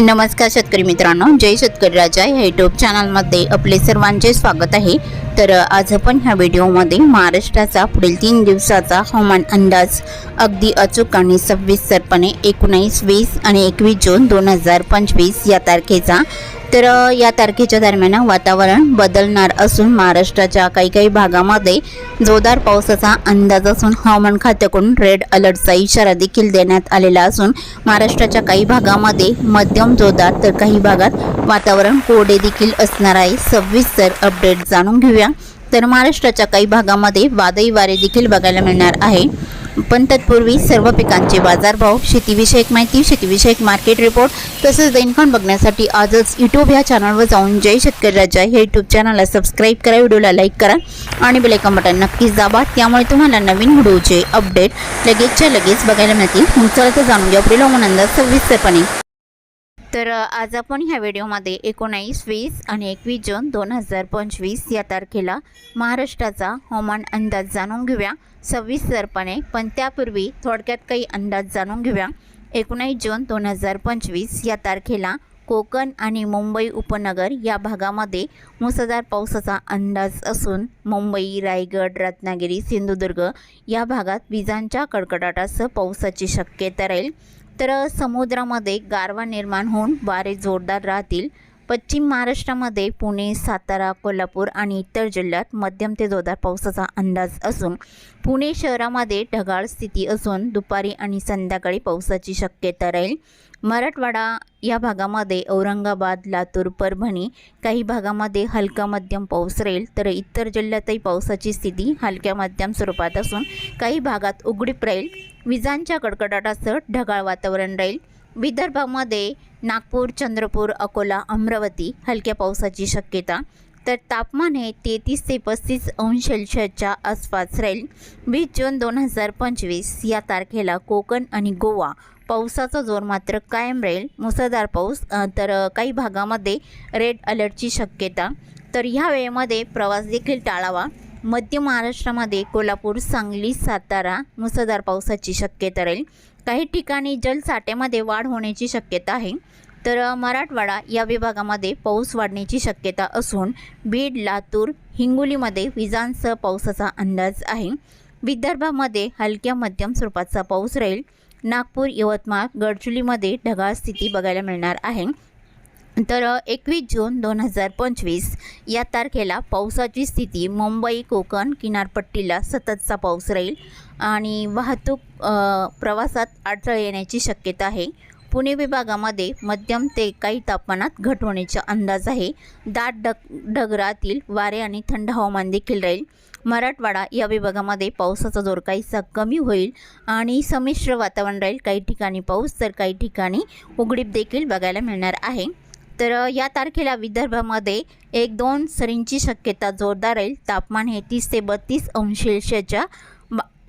नमस्कार शेतकरी मित्रांनो जय शेतकरी राजा या युट्यूब चॅनलमध्ये आपले सर्वांचे स्वागत आहे. तर आज आपण ह्या व्हिडिओमध्ये महाराष्ट्राचा पुढील तीन दिवसाचा हवामान अंदाज अगदी अचूक आणि सविस्तरपणे एकोणीस वीस आणि एकवीस जून दोन हजार पंचवीस या तारखेचा तर या तारखेच्या दरम्यान वातावरण बदलणार असून महाराष्ट्राच्या काही काही भागामध्ये जोरदार पावसाचा अंदाज असून हवामान खात्याकडून रेड अलर्टचा इशारा देखील देण्यात आलेला असून महाराष्ट्राच्या काही भागामध्ये मध्यम जोरदार तर काही भागात वातावरण कोरडे देखील असणार आहे. सविस्तर अपडेट जाणून घेऊया. तर महाराष्ट्राच्या काही भागामध्ये वादळी वारे देखील बघायला मिळणार आहे. पण तत्पूर्वी सर्व पिकांचे बाजारभाव शेतीविषयक माहिती शेतीविषयक मार्केट रिपोर्ट तसेच दैनखंड बघण्यासाठी आजच यूट्यूब ह्या चॅनलवर जाऊन जय शेतकरी राजा हे यूट्यूब चॅनलला सबस्क्राईब करा व्हिडिओला लाईक करा आणि बेलायकन बटन नक्कीच दाबा. त्यामुळे तुम्हाला नवीन व्हिडिओचे अपडेट लगेचच्या लगेच बघायला मिळतील. मग चला तर जाणून घ्या. पुढील आनंद सविस्तरपणे. तर आज आपण ह्या व्हिडिओमध्ये एकोणावीस वीस आणि एकवीस जून दोन हजार पंचवीस या तारखेला महाराष्ट्राचा हवामान अंदाज जाणून घेऊया. सविस्तरपणे पण त्यापूर्वी थोडक्यात काही अंदाज जाणून घेऊया. एकोणावीस जून दोन हजार पंचवीस या तारखेला कोकण आणि मुंबई उपनगर या भागामध्ये मुसळधार पावसाचा अंदाज असून मुंबई रायगड रत्नागिरी सिंधुदुर्ग या भागात विजांच्या कडकडाटासह पावसाची शक्यता राहील. तर समुद्रामध्ये गारवा निर्माण होऊन वारे जोरदार राहतील. पश्चिम महाराष्ट्रामध्ये पुणे सातारा कोल्हापूर आणि इतर जिल्ह्यात मध्यम ते जोरदार पावसाचा अंदाज असून पुणे शहरामध्ये ढगाळ स्थिती असून दुपारी आणि संध्याकाळी पावसाची शक्यता राहील. मराठवाडा या भागामध्ये औरंगाबाद लातूर परभणी काही भागामध्ये हलका मध्यम पाऊस राहील तर इतर जिल्ह्यातही पावसाची स्थिती हलक्या मध्यम स्वरूपात असून काही भागात उघडीप राहील. विजांच्या कडकडाटासह ढगाळ वातावरण राहील. विदर्भामध्ये नागपूर चंद्रपूर अकोला अमरावती हलक्या पावसाची शक्यता. तर तापमान हे तेहतीस ते पस्तीस अंश सेल्सिअसच्या आसपास राहील. वीस जून दोन हजार पंचवीस या तारखेला कोकण आणि गोवा पावसाचा जोर मात्र कायम राहील. मुसळधार पाऊस तर काही भागामध्ये रेड अलर्टची शक्यता. तर ह्या वेळेमध्ये प्रवास देखील टाळावा. मध्य महाराष्ट्रामध्ये कोल्हापूर सांगली सातारा मुसळधार पावसाची शक्यता राहील. काही ठिकाणी जलसाठ्यामध्ये वाढ होण्याची शक्यता आहे. तर मराठवाडा या विभागामध्ये पाऊस वाढण्याची शक्यता असून बीड लातूर हिंगोलीमध्ये विजांसह पावसाचा अंदाज आहे. विदर्भामध्ये हलक्या मध्यम स्वरूपाचा पाऊस राहील. नागपूर यवतमाळ गडचुलीमध्ये ढगाळ स्थिती बघायला मिळणार आहे. तर एकवीस जून दोन हजार पंचवीस या तारखेला पावसाची स्थिती मुंबई कोकण किनारपट्टीला सततचा पाऊस राहील आणि वाहतूक प्रवासात अडथळे येण्याची शक्यता आहे. पुणे विभागामध्ये मध्यम ते काही तापमानात घट होण्याचा अंदाज आहे. दाट डग ढगरातील वारे आणि थंड हवामान देखील राहील. मराठवाडा या विभागामध्ये पावसाचा जोर काहीसा कमी होईल आणि संमिश्र वातावरण राहील. काही ठिकाणी पाऊस तर काही ठिकाणी उघडीप देखील बघायला मिळणार आहे. तर या तारखेला विदर्भामध्ये एक दोन सरींची शक्यता जोरदार राहील. तापमान हे तीस ते बत्तीस अंश सेल्सिअसच्या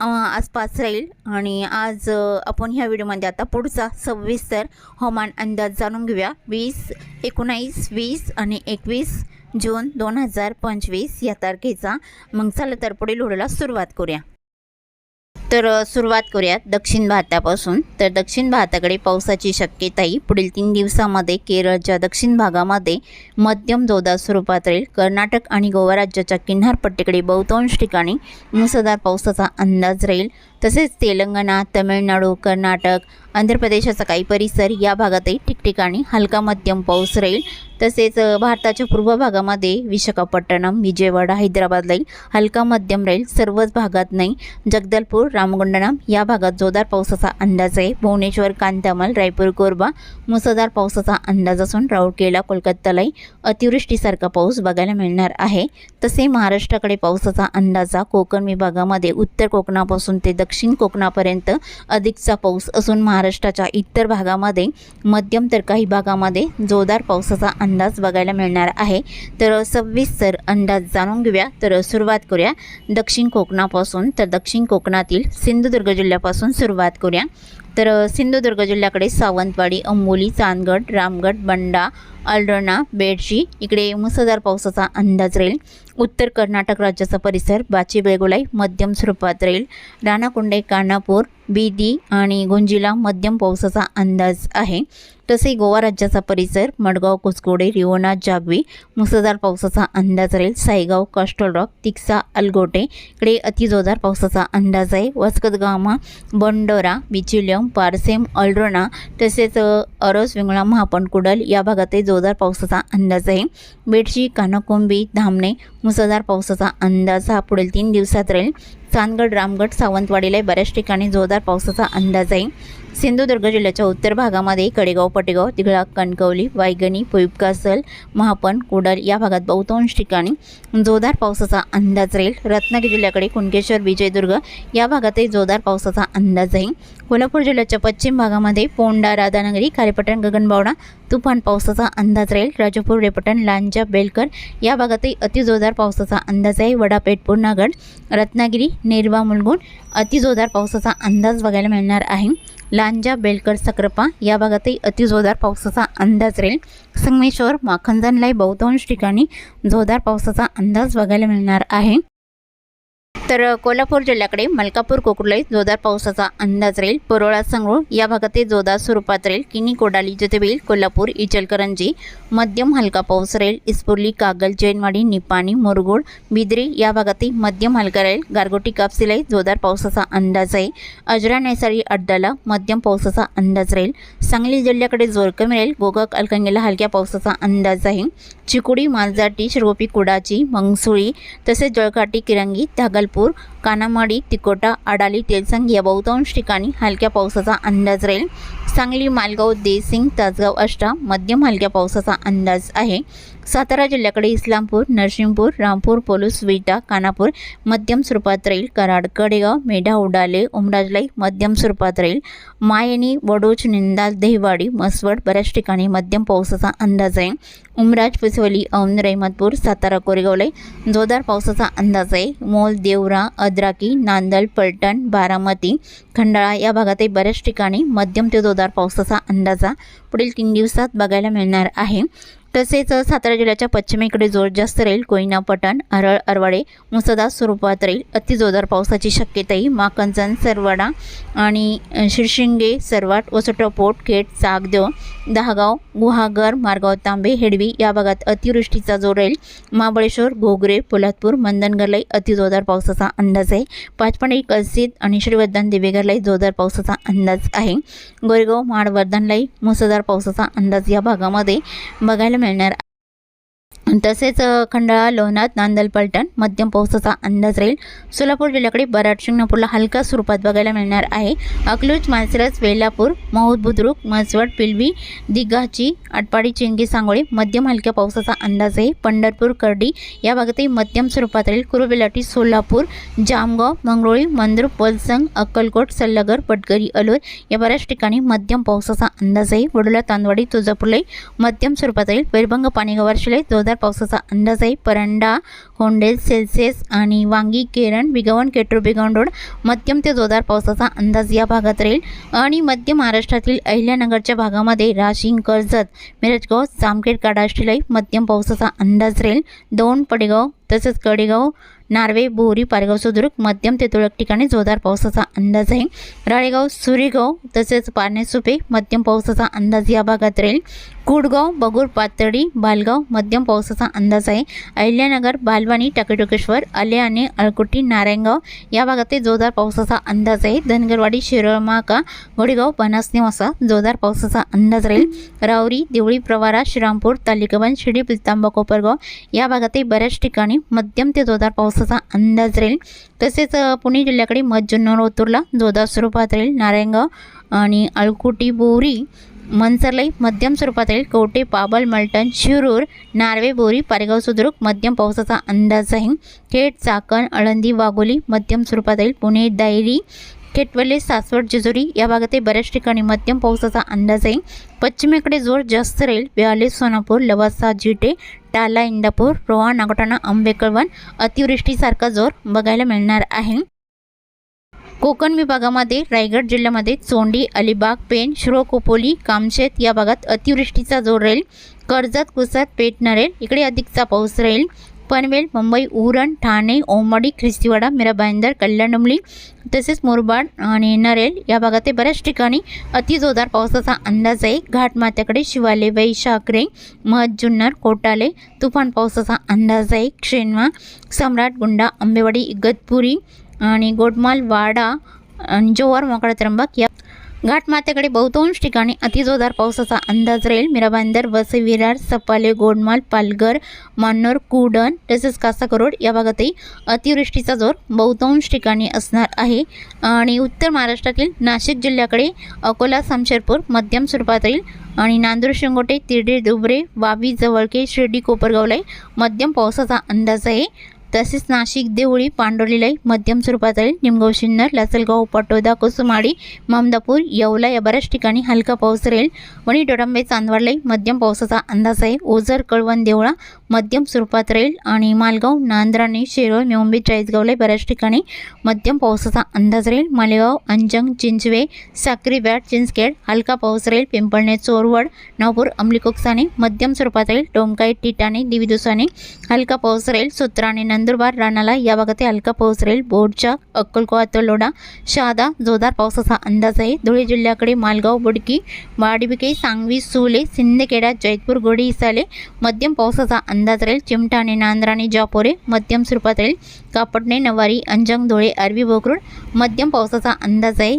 आसपास राहील. आणि आज आपण ह्या व्हिडिओमध्ये आता पुढचा सविस्तर हवामान अंदाज जाणून घेऊया. वीस एकोणावीस वीस आणि एकवीस जून दोन हजार पंचवीस या तारखेचा. मग चला तर पुढील व्हिडिओला सुरुवात करूया. तर सुरुवात करूयात दक्षिण भारतापासून. तर दक्षिण भारताकडे पावसाची शक्यताही पुढील तीन दिवसामध्ये केरळच्या दक्षिण भागामध्ये मध्यम जोरदार स्वरूपात राहील. कर्नाटक आणि गोवा राज्याच्या किनारपट्टीकडे बहुतांश ठिकाणी मुसळधार पावसाचा अंदाज राहील. तसेच तेलंगणा तमिळनाडू कर्नाटक आंध्र प्रदेशाचा काही परिसर या भागातही ठिकठिकाणी हलका मध्यम पाऊस राहील. तसेच भारताच्या पूर्व भागामध्ये विशाखापट्टणम विजयवाडा हैदराबादलाही हलका मध्यम राहील. सर्वच भागात नाही जगदलपूर रामगुंडणम या भागात जोरदार पावसाचा अंदाज आहे. भुवनेश्वर कांतामल रायपूर कोरबा मुसळधार पावसाचा अंदाज असून राऊरकेला कोलकात्यालाही अतिवृष्टीसारखा पाऊस बघायला मिळणार आहे. तसे महाराष्ट्राकडे पावसाचा अंदाजा कोकण विभागामध्ये उत्तर कोकणापासून ते दक्षिण दक्षिण कोकणापर्यंत अधिकचा पाऊस असून महाराष्ट्राच्या इतर भागामध्ये मध्यम तर काही भागामध्ये जोरदार पावसाचा अंदाज बघायला मिळणार आहे. तर सविस्तर अंदाज जाणून घेऊया. तर सुरुवात करूया. दक्षिण कोकणापासून तर दक्षिण कोकणातील सिंधुदुर्ग जिल्ह्यापासून सुरुवात करूया. तर सिंधुदुर्ग जिल्ह्याकडे सावंतवाडी अंबोली चांदगड रामगड बंडा अल्डोना बेडशी इकडे मुसळधार पावसाचा अंदाज राहील. उत्तर कर्नाटक राज्याचा परिसर बाची बेगोलाई मध्यम स्वरूपात राहील राणाकुंडे कानापूर बीदी आणि गुंजीला मध्यम पावसाचा अंदाज आहे. तसे गोवा राज्याचा परिसर मडगाव कुसकोडे रिवोना जागवी मुसळधार पावसाचा अंदाज राहील. सायगाव कास्टल रॉक तिक्सा अलगोटे इकडे अतिजोरदार पावसाचा अंदाज आहे. वस्कतगामा बंडोरा बिचिलियम पारसेम अल्ड्रोना तसेच अरोस अरस विंगळा महापण कुडल या भागातही जोरदार पावसाचा अंदाज आहे. बेडशी कानाकोंबी धामणे मुसळधार पावसाचा अंदाज हा पुढील तीन दिवसात राहील. चांदगड रामगड सावंतवाडीला बऱ्याच ठिकाणी जोरदार पावसाचा अंदाज आहे. सिंधुदुर्ग जिल्ह्याच्या उत्तर भागामध्ये कडेगाव पटेगाव तिघळा कणकवली वायगणी पुईपकासल महापण कुडल या भागात बहुतांश ठिकाणी जोरदार पावसाचा अंदाज राहील. रत्नागिरी जिल्ह्याकडे कुणकेश्वर विजयदुर्ग या भागातही जोरदार पावसाचा अंदाज आहे कोल्हापूर जिल्ह्याच्या पश्चिम भागामध्ये पोंडा राधानगरी खारेपटण गगनबावडा तुफान पावसाचा अंदाज राहील. राजापूर रेपटण लांजा बेलकर या भागातही अतिजोरदार पावसाचा अंदाज आहे. वडापेठ पूर्णागड रत्नागिरी नेरवा मुलगुण अतिजोरदार पावसाचा अंदाज बघायला मिळणार आहे. लांजा बेलकर सक्रापा या भागातही अतिजोरदार पावसाचा अंदाज राहील. संगमेश्वर माखंजनलाई बहुतांश ठिकाणी जोरदार पावसाचा अंदाज बघायला मिळणार आहे. तर कोल्हापूर जिल्ह्याकडे मलकापूर कोकुर्लाई जोरदार पावसाचा अंदाज राहील. परोळा संगरूळ या भागातील जोरदार स्वरूपात राहील. किनी कोडाली जोतेबील कोल्हापूर इचलकरंजी मध्यम हलका पाऊस राहील. इस्पुर्ली कागल जैनवाडी निपाणी मुरगुड बिद्री या भागातही मध्यम हलका राहील. गारगोटी कापसीलाही जोरदार पावसाचा अंदाज आहे. अजरा नैसारी अड्डाला मध्यम पावसाचा अंदाज राहील. सांगली जिल्ह्याकडे जोर कमी राहील. गोगक अलकंगेला हलक्या पावसाचा अंदाज आहे. चिकुडी मालजाटी शिरगोपी कुडाची मंगसुळी तसेच जळकाटी किरंगी धागलपूर Singapura कानामाडी तिकोटा आडाली तेलसंग या बहुतांश ठिकाणी हलक्या पावसाचा अंदाज राहील. सांगली मालगाव देसिंग तासगाव अष्टा मध्यम हलक्या पावसाचा अंदाज आहे. सातारा जिल्ह्याकडे इस्लामपूर नरसिंहपूर रामपूर पोलूस विटा कानापूर मध्यम स्वरूपात राहील. कराड कडेगाव मेढा उडाले उमराजलाई मध्यम स्वरूपात राहील. मायनी वडोच निंदाल दहिवाडी मसवड बऱ्याच ठिकाणी मध्यम पावसाचा अंदाज आहे. उमराज पिसवली औन रहिमतपूर सातारा कोरेगावलाई जोरदार पावसाचा अंदाज आहे. मोल देवरा अद्राकी नांदल पलटण बारामती खंडाळा या भागातही बऱ्याच ठिकाणी मध्यम ते जोरदार पावसाचा अंदाजा पुढील तीन दिवसात बघायला मिळणार आहे. तसेच सातारा जिल्ह्याच्या पश्चिमेकडे जोर जास्त राहील कोयना पटण अरळ अरवाडे मुसळधार स्वरूपात राहील अतिजोरदार पावसाची शक्यताही माकंचन सरवाडा आणि शिरशिंगे सरवाट वसोटपोट खेड चाकदेव दहागाव गुहागर मारगाव तांबे हेडवी या भागात अतिवृष्टीचा जोर राहील महाबळेश्वर घोगरे पोलादपूर मंदनगरलाही अतिजोरदार पावसाचा अंदाज आहे. पाचपणी कलसीत आणि श्रीवर्धन देवेगरलाही जोरदार पावसाचा अंदाज आहे. गोरेगाव माडवर्धनलाही मुसळधार पावसाचा अंदाज या भागामध्ये. बघायला मिळणार तसेच खंडाळा लोहनाथ नांदल पलटण मध्यम पावसाचा अंदाज राहील. सोलापूर जिल्ह्याकडे बराड शिंगणापूरला हलका स्वरूपात बघायला मिळणार आहे. अकलूज मालसिरस वेलापूर महूद बुद्रुक मसवड पिलवी दिघाची आटपाडी चिंगी सांगोळी मध्यम हलक्या पावसाचा अंदाज आहे. पंढरपूर कर्डी या भागातही मध्यम स्वरूपात राहील. कुरुबिलाटी सोलापूर जामगाव मंगरोळी मंद्रुप वलसंग अक्कलकोट सल्लागर पटगरी अलोर या बऱ्याच ठिकाणी मध्यम पावसाचा अंदाज आहे. वडोला तांदवाडी तुळजापूरलाही मध्यम स्वरूपात राहील. वैरभंग पाणीगाव शिलाई जोरदार पावसाचा अंदाज आहे. परंडा होंडेल सेल्सिअस आणि वांगी केरण बिगवण केट्रो बिगवण रोड मध्यम ते जोरदार पावसाचा अंदाज या भागात राहील. आणि मध्य महाराष्ट्रातील अहिल्यानगरच्या भागामध्ये राशिंग कर्जत मिरजगाव जामखेड काडाष्टीलाही मध्यम पावसाचा अंदाज राहील. दोन पडेगाव तसेच कडेगाव नार्वे बोरी पारगाव सुद्रुक मध्यम ते तुरळक ठिकाणी जोरदार पावसाचा अंदाज आहे. राळेगाव सुरेगाव तसेच पारनेसुपे मध्यम पावसाचा अंदाज या भागात राहील. कुडगाव बगूर पातळी बालगाव मध्यम पावसाचा अंदाज आहे. अहिल्यानगर बालवानी टाकेटोकेश्वर आलेआणे अळकुटी नारायणगाव या भागात जोरदार पावसाचा अंदाज आहे. धनगरवाडी शिरळमाका घोडेगाव बनास निवासा जोरदार पावसाचा अंदाज राहील. रावरी देवळी प्रवारा श्रीरामपूर तालिकाबंद शिर्डी पिस्तांबा कोपरगाव या भागातही बऱ्याच ठिकाणी मध्यम ते जोरदार पावसाचा अंदाज राहील. तसेच पुणे जिल्ह्याकडे मज्जुन्नर ओतूरला जोरदार स्वरूपात राहील. नारायणगाव आणि अळकुटी बोरी मनसरलाई मध्यम स्वरूपात राहील. कवटे पाबल मलटण शिरूर नार्वे बोरी पारेगाव सुद्रुक मध्यम पावसाचा अंदाज आहे खेड चाकण आळंदी वाघोली मध्यम स्वरूपात राहील. पुणे दायरी केटवले सासवड जेजुरी या भागातही बऱ्याच ठिकाणी मध्यम पावसाचा अंदाज आहे. पश्चिमेकडे जोर जास्त राहील. बेहाले सोनापूर लवासा जिटे टाला इंदापूर रोहा नागोटाणा आंबेकळवण अतिवृष्टीसारखा जोर बघायला मिळणार आहे. कोकण विभागामध्ये रायगड जिल्ह्यामध्ये चोंडी अलिबाग पेण शिरो कामशेत या भागात अतिवृष्टीचा जोर राहील. कर्जत कुसत पेटणार इकडे अधिकचा पाऊस राहील. पनवेल मुंबई उरण ठाणे ओमडी ख्रिस्तीवाडा मिराबाईंदर कल्याणडोंबली तसेच मुरबाड आणि नरेल या भागातील बऱ्याच ठिकाणी अतिजोरदार पावसाचा अंदाज आहे घाटमाथ्याकडे शिवाले वैशाकरे महत जुन्नर कोटाले तुफान पावसाचा अंदाज आहे क्षेनवा सम्राट गुंडा आंबेवाडी इगतपुरी आणि गोटमाल वाडा आणि जोवर मोकळा त्र्यंबक या घाटमाथ्याकडे बहुतांश ठिकाणी अतिजोरदार पावसाचा अंदाज राहील. मिराबांदर वसे विरार सपाले गोडमाल पालघर मान्नोर कुडण तसेच कासाकरोड या भागातही अतिवृष्टीचा जोर बहुतांश ठिकाणी असणार आहे. आणि उत्तर महाराष्ट्रातील नाशिक जिल्ह्याकडे अकोला समशेरपूर मध्यम स्वरूपात राहील. आणि नांदूर शिंगोटे तिरडे दुबरे वावी जवळके शिर्डी कोपरगावलाही मध्यम पावसाचा अंदाज आहे. तसेच नाशिक देवळी पांडोलीलाही मध्यम स्वरूपातील राहील निमगाव शिन्नर लासलगाव पटोदा कुसुमाडी ममदापूर येवला या बऱ्याच ठिकाणी हलका पाऊस राहील. वणी डोडांबे चांदवडलाही मध्यम पावसाचा अंदाज आहे. ओझर कळवण देवळा मध्यम स्वरूपात राहील आणि मालगाव नांद्राणे शिरोळ मेवंबी चाळीसगावला बऱ्याच ठिकाणी मध्यम पावसाचा अंदाज राहील. मालेगाव अंजंग चिंचवे साक्री बॅट चिंचखेड हलका पाऊस राहील. पिंपळणे चोरवड नागपूर अमलीकोकसाने मध्यम स्वरूपात राहील. टोमकाई टिटाणे दिविदुसाने हलका पाऊस राहील. सूत्राने नंदुरबार राणाला या भागात हलका पाऊस राहील. बोर्डच्या अक्कलकोवा तलोडा शहादा जोरदार पावसाचा अंदाज आहे. धुळे जिल्ह्याकडे मालगाव बुडकी वाडीबिके सांगवी सुले सिंदखेडा जैतपूर गोडी इसाले मध्यम पावसाचा अंदाज राहील. चिमटाणे नांद्राणे जापोरे मध्यम स्वरूपात राहील. कापडणे नवारी अंजंग धुळे अरबी बोकरूड मध्यम पावसाचा अंदाज आहे.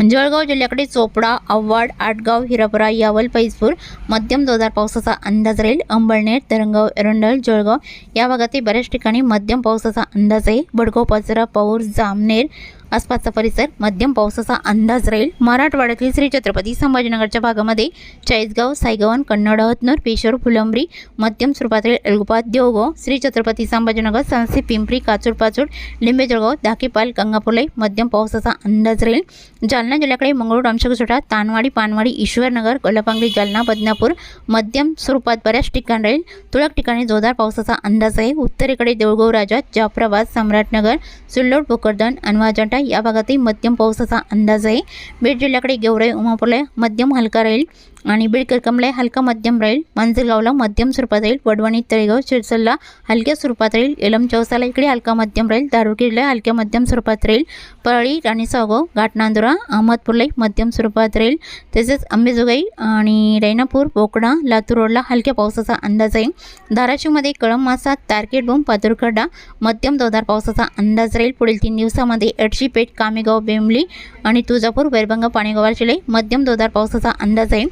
जळगाव जिल्ह्याकडे चोपडा आव्हाड आटगाव हिरापुरा यावल पैसपूर मध्यम जोरदार पावसाचा अंदाज राहील. अंबळनेर तरंगाव एरंडल जळगाव या भागातील बऱ्याच ठिकाणी मध्यम पावसाचा अंदाज आहे. बडगाव पाचरा पौर जामनेर आसपासचा परिसर मध्यम पावसाचा अंदाज राहील. मराठवाड्यातील श्री छत्रपती संभाजीनगरच्या भागामध्ये चाळीसगाव सायगवन कन्नड हतनूर पेशोर फुलंब्री मध्यम स्वरूपात राहील देवगाव श्री छत्रपती संभाजीनगर संस्थी पिंपरी काचूर पाचूड लिंबे जळगाव दाकेपाल गंगापूरलाई मध्यम पावसाचा अंदाज राहील. जालना जिल्ह्याकडे मंगळूर रामशेगसोटा तानवाडी पानवाडी ईश्वरनगर कोल्हापांगरी जालना बदनापूर मध्यम स्वरूपात बऱ्याच ठिकाण राहील. तुरळक ठिकाणी जोरदार पावसाचा अंदाज आहे. उत्तरेकडे देऊळगाव राजा जाफराबाद सम्राटनगर सुल्लोड भोकरदन अनवाजंटा या भागातही मध्यम पावसाचा अंदाज आहे. बीड जिल्ह्याकडे गेवराई उमापूरला मध्यम हलका राहील. आणि बीड करकमला हलका मध्यम राहील. मांजरगावला मध्यम स्वरूपात राहील. वडवणी तळेगाव शिरसलला हलक्या स्वरूपात राहील. एलम चौसाला इकडे हलका मध्यम राहील. दारुकीला हलक्या मध्यम स्वरूपात राहील. परळी राणी सावगाव घाटनांदुरा अहमदपूरला मध्यम स्वरूपात राहील. तसेच अंबेजोगाई आणि रैनापूर बोकडा लातूर रोडला हलक्या पावसाचा अंदाज आहे. धाराशिवमध्ये कळम मासा तारकेट बोम पातुरखडा मध्यम जोरदार पावसाचा अंदाज राहील. पुढील तीन दिवसामध्ये एडशीपेठ कामेगाव बेंबली आणि तुळजापूर वैरभंगा पाणीगावाचे मध्यम जोरदार पावसाचा अंदाज आहे.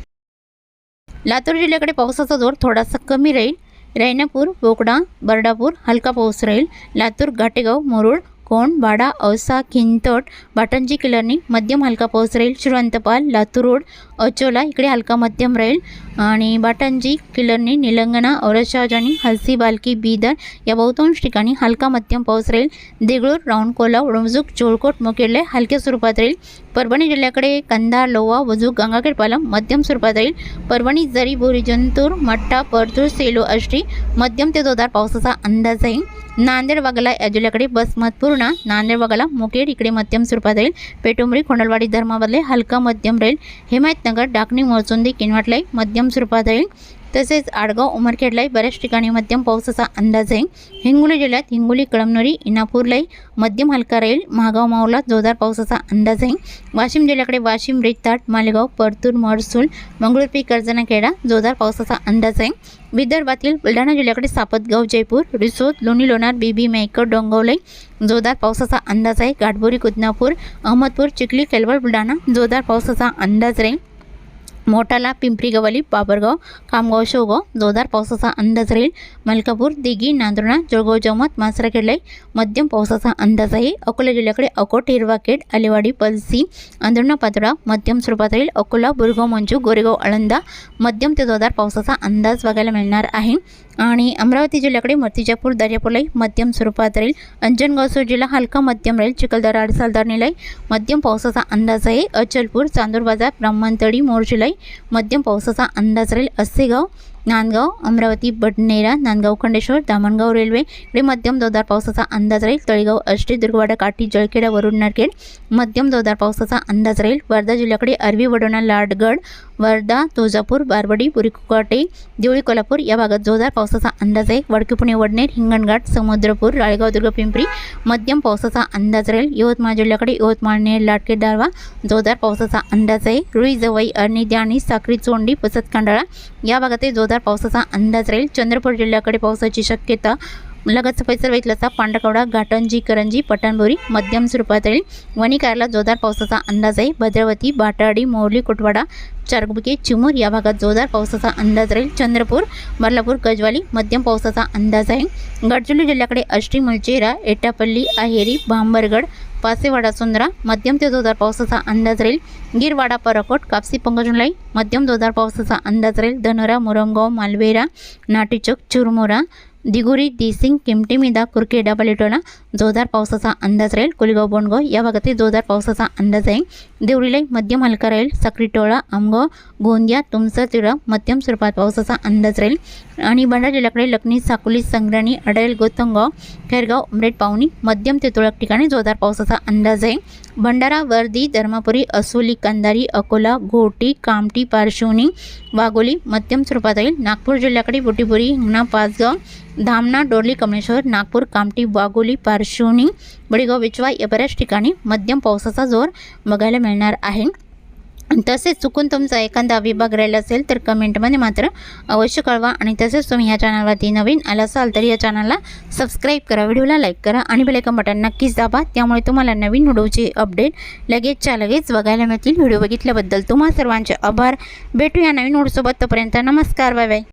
लातूर जिल्ह्याकडे पावसाचा जोर थोडासा कमी राहील. रायनापूर बोकडा बर्डापूर हलका पाऊस राहील. लातूर घाटेगाव मुरुड कोण? वाडा औसा खिंतट बाटंजी किल्लारनी मध्यम हलका पाऊस राहील. श्रीवंतपाल लातूर रोड अचोला इकडे हलका मध्यम राहील. आणि बाटंजी किल्लरनी निलंगणा औरतशहाजानी हलसी बालकी बीदर या बहुतांश ठिकाणी हलका मध्यम पाऊस राहील. देगळूर राऊंडकोला उडमजुक जोळकोट मुकेडले हलक्या स्वरूपात राहील. परभणी जिल्ह्याकडे कंधार लोवा वजूक गंगाखेड पालम मध्यम स्वरूपात राहील. परभणी जरी बोरी जंतूर मठ्ठा परतूर सेलो आष्टी मध्यम ते जोरदार पावसाचा अंदाज आहे नांदेड वाघाला या जिल्ह्याकडे बसमतपूर्णा नांदेड वाघाला मुकेड इकडे मध्यम स्वरूपात राहील. पेटुंबरी खोंडलवाडी धर्माबदले हलका मध्यम राहील. हिमायतनगर डाकणी मोरचुंदी किनवाटलाई मध्यम स्वरूपात राहील. तसेच आडगाव उमरखेडलाही बऱ्याच ठिकाणी मध्यम पावसाचा अंदाज आहे. हिंगोली जिल्ह्यात हिंगोली कळमनुरी इनापूरलाही मध्यम हलका राहील. महागाव मावला जोरदार पावसाचा अंदाज आहे. वाशिम जिल्ह्याकडे वाशिम रेताट मालेगाव परतूर मरसूल मंगळूरपी कर्जनाखेडा जोरदार पावसाचा अंदाज आहे. विदर्भातील बुलढाणा जिल्ह्याकडे सापतगाव जयपूर रिसोद लोणी लोणार बीबी मेकर डोंगवलई जोरदार पावसाचा अंदाज आहे. गाठबोरी कुदनापूर अहमदपूर चिखली केलवड बुलढाणा जोरदार पावसाचा अंदाज राहील मोठाला पिंपरी गवली बाबरगाव कामगाव शेवगाव जोरदार पावसाचा अंदाज राहील. मलकापूर दिघी नांदुर्णा जळगाव जमत मासराखेडलाई मध्यम पावसाचा अंदाज आहे. अकोला जिल्ह्याकडे अकोट हिरवाखेड आलेवाडी पलसी अंधुर्णा पातोडा मध्यम स्वरूपात राहील. अकोला बुरगाव मंजू गोरेगाव आळंदा मध्यम ते जोरदार पावसाचा अंदाज बघायला मिळणार आहे. आणि अमरावती जिल्ह्याकडे मूर्तिजापूर दर्यापूरलाई मध्यम स्वरूपात राहील अंजनगावसो जिल्हा हलका मध्यम राहील चिखलदरा आडसालदारनीलाई मध्यम पावसाचा अंदाज आहे अचलपूर चांदूर बाजार ब्राह्मणतळी मोर्शिलाई मध्यम पावसाचा अंदाज राहील असेगाव नांदगाव अमरावती बडनेरा नांदगाव खंडेश्वर दामणगाव रेल्वे इकडे मध्यम जोरदार पावसाचा अंदाज राहील. तळेगाव अष्टी दुर्गवाडा काठी जळखेडा वरुण नरखेड मध्यम जोरदार पावसाचा अंदाज राहील. वर्धा जिल्ह्याकडे अरवी वडोणा लाडगड वर्धा तुळजापूर बारवडी बुरीकुकाटे देवळी कोल्हापूर या भागात जोरदार पावसाचा अंदाज आहे. वडकी पुणे वडनेर हिंगणघाट समुद्रपूर राळेगाव दुर्ग पिंपरी मध्यम पावसाचा अंदाज राहील. यवतमाळ जिल्ह्याकडे यवतमाळ नेर लाटके दारवा जोरदार पावसाचा अंदाज आहे. रुई जवई अर्णी द्याणी साखरी चोंडी पसत कांडाळा या भागातही जोरदार पावसाचा अंदाज राहील. चंद्रपूर जिल्ह्याकडे पावसाची शक्यता. लगतचा परिसर वेतलाचा पांडकवडा घाटंजी करंजी पठाणबोरी मध्यम स्वरूपात राहील. वणिकारला जोरदार पावसाचा अंदाज आहे. भद्रावती बाटाडी मोरली कुटवाडा चारगुबके चिमूर या भागात जोरदार पावसाचा अंदाज राहील. चंद्रपूर बर्लापूर गजवाली मध्यम पावसाचा अंदाज आहे. गडचिरोली जिल्ह्याकडे अष्टी मुलचेरा एटापल्ली अहेरी भांबरगड पासेवाडा सुंदरा मध्यम ते जोरदार पावसाचा अंदाज राहील. गिरवाडा परकोट कापसी पंगजुलाई मध्यम जोरदार पावसाचा अंदाज राहील. धनोरा मुरमगाव मालवेरा नाटीचोक चुरमुरा दिगुरी दिसिंग किमटीमिदा कुरकेडा पलेटोला जोरदार पावसाचा अंदाज राहील. कोलेगाव बोंडगाव या भागातही जोरदार पावसाचा अंदाज आहे. देवळीला मध्यम हलका राहील. साक्रीटोळा आमगाव गोंदिया तुमसर तिळा मध्यम स्वरूपात पावसाचा अंदाज राहील. आणि भंडारा जिल्ह्याकडे लखनी साकोली संग्राणी अडैल गोतंगाव खैरगाव उमरेड पावनी मध्यम ते तुळक ठिकाणी जोरदार पावसाचा अंदाज आहे. भंडारा वर्दी धर्मापुरी असोली कंदारी अकोला घोटी कामटी पारशिवनी वाघोली मध्यम स्वरूपात राहील. नागपूर जिल्ह्याकडे बुटीपुरी हिंगणा पाचगाव धामणा डोरली कमलेश्वर नागपूर कामटी वाघोली पारशिवनी बडेगाव विचवा या बऱ्याच ठिकाणी मध्यम पावसाचा जोर बघायला मिळणार आहे. तसेच चुकून तुमचा एखादा विभाग राहिला असेल तर कमेंटमध्ये मात्र अवश्य कळवा आणि तसेच तुम्ही ह्या चॅनलवरती नवीन आला असाल तर या चॅनलला सबस्क्राईब करा व्हिडिओला लाईक करा आणि बेलायकन बटन नक्कीच दाबा. त्यामुळे तुम्हाला नवीन व्हिडिओचे अपडेट लगेचच्या लगेच बघायला मिळतील. व्हिडिओ बघितल्याबद्दल तुम्हा सर्वांचे आभार. भेटूया नवीन व्हिडिओसोबत. तोपर्यंत नमस्कार. Bye bye